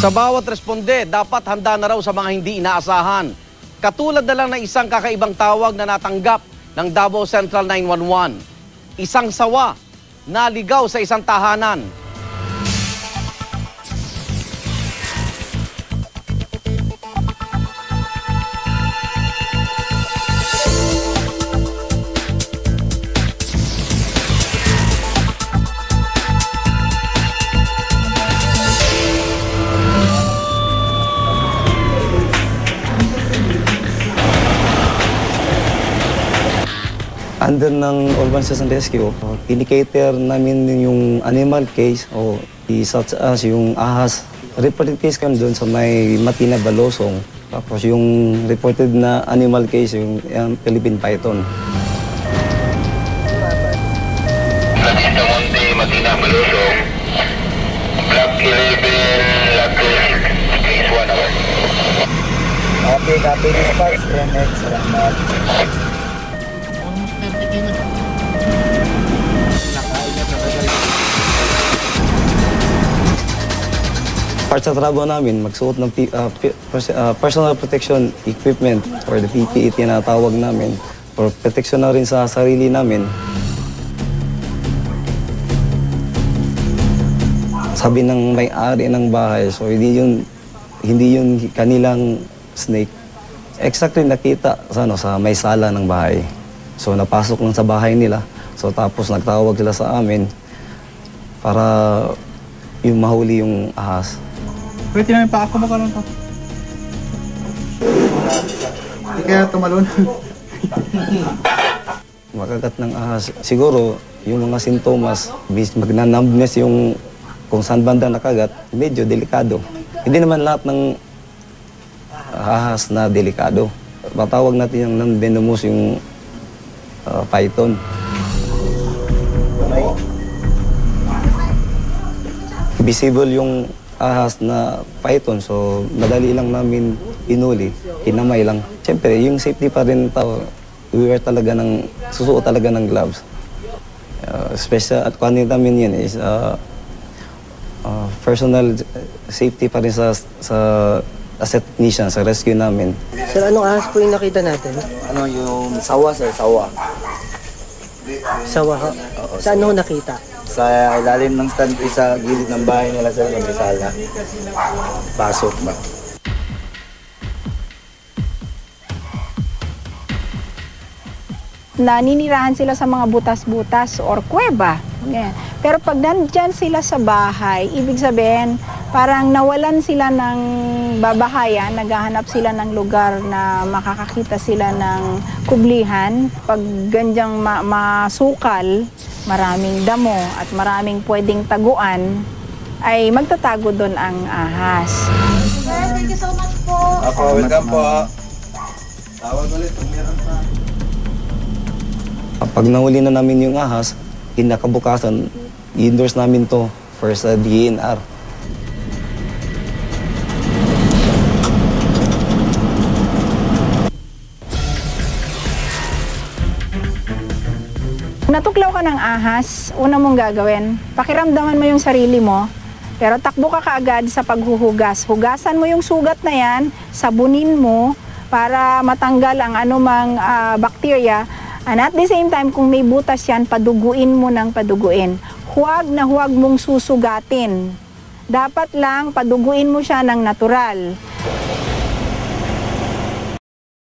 Sa bawat responde, dapat handa na raw sa mga hindi inaasahan. Katulad na lang ng isang kakaibang tawag na natanggap ng Davao Central 911. Isang sawa, naligaw sa isang tahanan. Under ng Urban Citizen Rescue, uh, pinikater namin yung animal case o such as yung ahas. Reported case kami doon sa may Matina Balosong. Tapos yung reported na animal case yung, yung Philippine Python. Nakita Monte, Matina, Malusong. Block 11, Lacus, Phase 1 ako. Copy, copy dispatch, NX, salamat. Part sa trabaho namin, magsuot ng uh, uh, personal protection equipment or the PPE tinatawag namin for protection na rin sa sarili namin. Sabi ng may-ari ng bahay, so hindi yun, hindi yun kanilang snake. Exactly nakita sa, ano, sa may sala ng bahay. So napasok lang sa bahay nila. So tapos nagtawag sila sa amin para yung mahuli yung ahas. Pwede namin pa ako magkaroon to. Hindi kaya tumalon. makagat ng ahas. Siguro, yung mga sintomas, magna-numbness yung kung saan banda nakagat, medyo delikado. Hindi naman lahat ng ahas na delikado. Matawag natin yung non-venomous yung ah, python. Visible yung ahas na python, so madali lang namin inuli, kinamay lang. Siyempre, yung safety pa rin tao, we wear talaga ng, susuot talaga ng gloves. Uh, special at kuhanin namin yan is uh, uh, personal safety pa rin sa, sa as a technician, sa rescue namin. Sir, anong ahas po yung nakita natin? Ano yung sawa sir, sawa. Sawa ho? Saan ho nakita? Sa ilalim ng stand sa gilid ng bahay nila sir, may sala. Pasok ba? naninirahan sila sa mga butas-butas or kuweba. Ganyan. Pero pag nandyan sila sa bahay, ibig sabihin, parang nawalan sila ng babahayan, naghahanap sila ng lugar na makakakita sila ng kublihan. Pag gandyang ma- masukal, maraming damo at maraming pwedeng taguan, ay magtatago doon ang ahas. Ako, welcome po. Pag nahuli na namin yung ahas, kinakabukasan, i-endorse namin to for sa DNR. Natuklaw ka ng ahas, una mong gagawin, pakiramdaman mo yung sarili mo, pero takbo ka kaagad sa paghuhugas. Hugasan mo yung sugat na yan, sabunin mo para matanggal ang anumang ah, bakterya. And at the same time, kung may butas yan, paduguin mo ng paduguin. Huwag na huwag mong susugatin. Dapat lang paduguin mo siya ng natural.